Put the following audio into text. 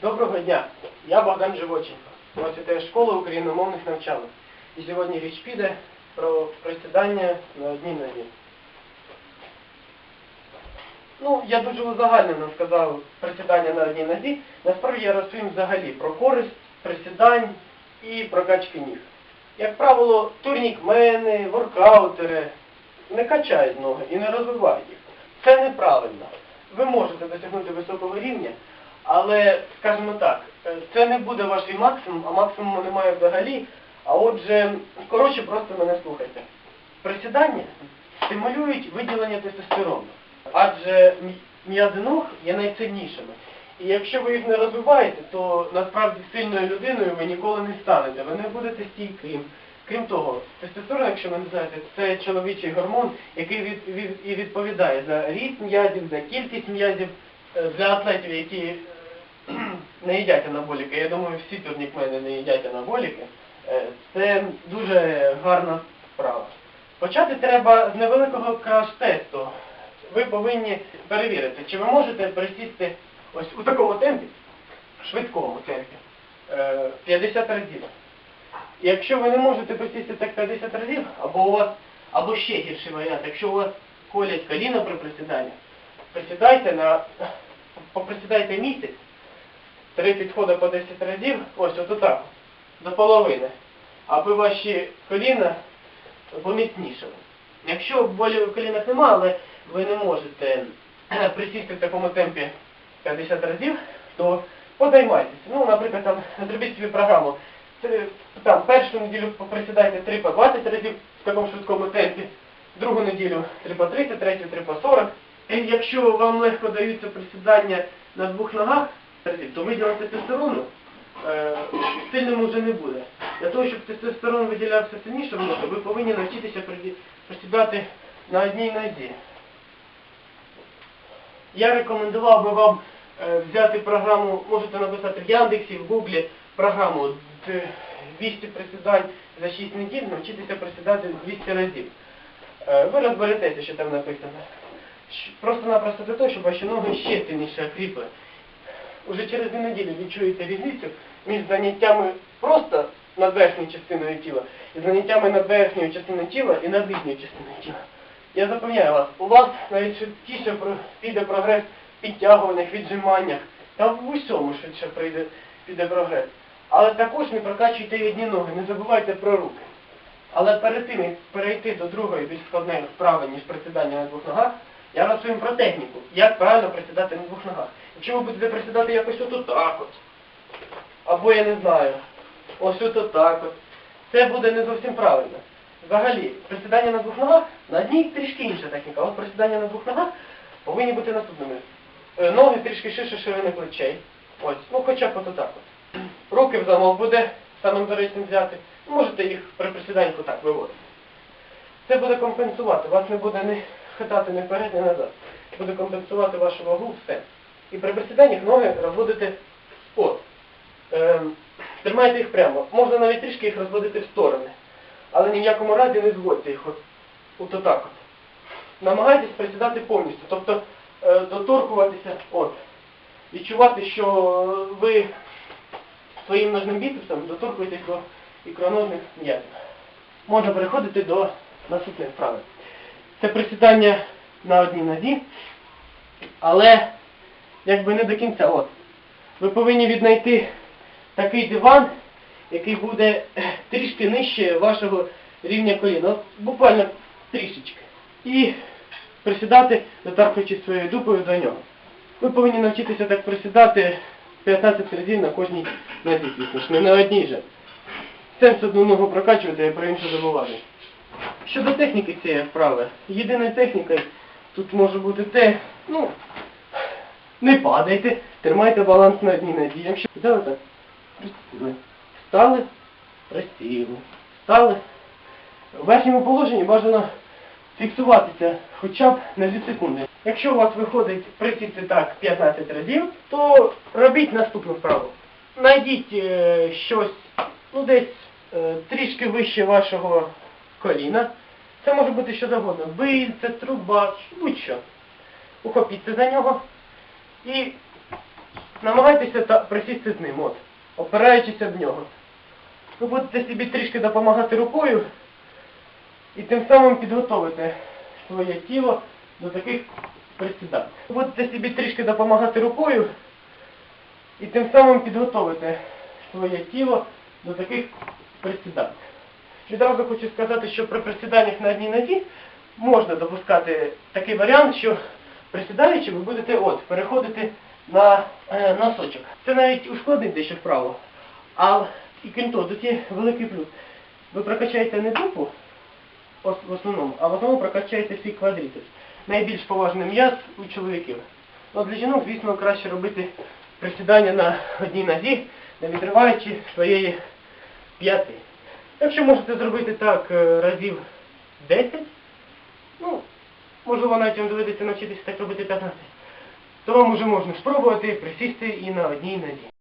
Доброго дня, я Богдан Живоченко. Носите школи україномовних навчалок. І сьогодні річ піде про присідання на одній нозі. Ну, я дуже узагальнено сказав присідання на одній нозі. Насправді я розповім взагалі про користь присідань і прокачки ніг. Як правило, турнікмени, воркаутери не качають ноги і не розвивають їх. Це неправильно. Ви можете досягнути високого рівня, але, скажімо так, е, це не буде ваш максимум, а максимуму немає взагалі. А отже, коротше, просто мене слухайте. Присідання стимулюють виділення тестостерону, адже м'язи ног є найсильнішими. І якщо ви їх не розвиваєте, то насправді сильною людиною ви ніколи не станете, ви не будете стійким. Крім того, тестостерон, якщо ви не знаєте, це чоловічий гормон, який від, від, і відповідає за ріст м'язів, за кількість м'язів Е, для атлетів, які е, не їдять анаболіки. Я думаю, всі турнікмени не їдять анаболіки. Е, Це дуже гарна справа. Почати треба з невеликого краш-тесту. Ви повинні перевірити, чи ви можете присісти ось у такому темпі, швидкому темпі, е, 50 разів. І якщо ви не можете присісти так 50 разів, або у вас, або ще гірший варіант, якщо у вас колять коліна при присіданні, присідайте на, поприсідайте місяць, три підходи по 10 разів, ось от отак, до половини, аби ваші коліна поміцнішали. Якщо болі в колінах нема, але ви не можете е, присісти в такому темпі 50 разів, то подаймайтеся. Ну, наприклад, там зробіть собі програму. Там першу неділю поприсідайте 3 по 20 разів в такому швидкому темпі, другу неділю 3 по 30, третю 3 по 40. І якщо вам легко даються присідання на двох ногах, то виділення тестостерону е, сильним уже не буде. Для того, щоб тестостерон виділявся сильніше в ви повинні навчитися присідати на одній нозі. Я рекомендував би вам е, взяти програму, можете написати в Яндексі, в Гуглі програму 200 присідань за 6 неділь, навчитися присідати 200 разів. Е, Ви розберетеся, що там написано. Просто-напросто для того, щоб ваші ноги ще сильніше окріпли. Уже через дві неділі відчуєте різницю між заняттями просто над верхньою частиною тіла і заняттями над верхньою частиною тіла і над нижньою частиною тіла. Я запевняю вас, у вас навіть швидкіше піде прогрес в підтягуваннях, віджиманнях, та в усьому швидше прийде, піде прогрес. Але також не прокачуйте одні ноги, не забувайте про руки. Але перед тим, як перейти до другої більш складної вправи, ніж присідання на двох ногах, я розповім про техніку, як правильно присідати на двох ногах. Якщо ви будете присідати якось от так от, або я не знаю, ось от так от, це буде не зовсім правильно. Взагалі, присідання на двох ногах, на одній трішки інша техніка, от присідання на двох ногах повинні бути наступними. Е, Ноги трішки ширше ширини плечей. Ось, ну хоча б от отак от. Руки в замок буде самим доречним взяти. Можете їх при присіданні так виводити. Це буде компенсувати. Вас не буде не хитати ні вперед, ні назад. Буде компенсувати вашу вагу, все. І при присіданнях ноги розводити в спот. Ем, тримайте їх прямо. Можна навіть трішки їх розводити в сторони. Але ні в якому разі не зводьте їх от, от отак от. Намагайтесь присідати повністю. Тобто е, доторкуватися, от. Відчувати, що ви своїм ножним біцепсом доторкуєтесь до ікроножних м'язів. Можна переходити до наступної вправи. Це присідання на одній нозі, але якби не до кінця. От. Ви повинні віднайти такий диван, який буде трішки нижче вашого рівня коліна. От буквально трішечки. І присідати, доторкуючись своєю дупою до нього. Ви повинні навчитися так присідати 15 разів на кожній нозі, звісно не на одній же. Сенс одну ногу прокачувати, а про іншу забувати. Щодо техніки цієї вправи, єдиною технікою тут може бути те, ну, не падайте, тримайте баланс на одній нозі. Якщо взяли так, присіли, встали, присіли, встали. В верхньому положенні бажано фіксуватися хоча б на 2 секунди. Якщо у вас виходить присісти так 15 разів, то робіть наступну вправу. Найдіть е, щось, ну десь е, трішки вище вашого коліна. Це може бути що завгодно. Бильце, труба, будь-що. Ухопіться за нього і намагайтеся та присісти з ним, от, опираючись об нього. Ви будете собі трішки допомагати рукою і тим самим підготовите своє тіло до таких присідань. Ви будете собі трішки допомагати рукою і тим самим підготовите своє тіло до таких присідань. Відразу хочу сказати, що при присіданнях на одній нозі можна допускати такий варіант, що присідаючи, ви будете от, переходити на е, носочок. Це навіть ускладнить дещо вправо. А і крім того, тут є великий плюс. Ви прокачаєте не дупу в основному, а в основному прокачаєте свій квадріцепс. Найбільш поважний м'яз у чоловіків. Ну, для жінок, звісно, краще робити присідання на одній нозі, не відриваючи своєї п'яти. Якщо можете зробити так е, разів 10, ну, можливо, навіть вам доведеться навчитися так робити 15, то вам уже можна спробувати присісти і на одній нозі.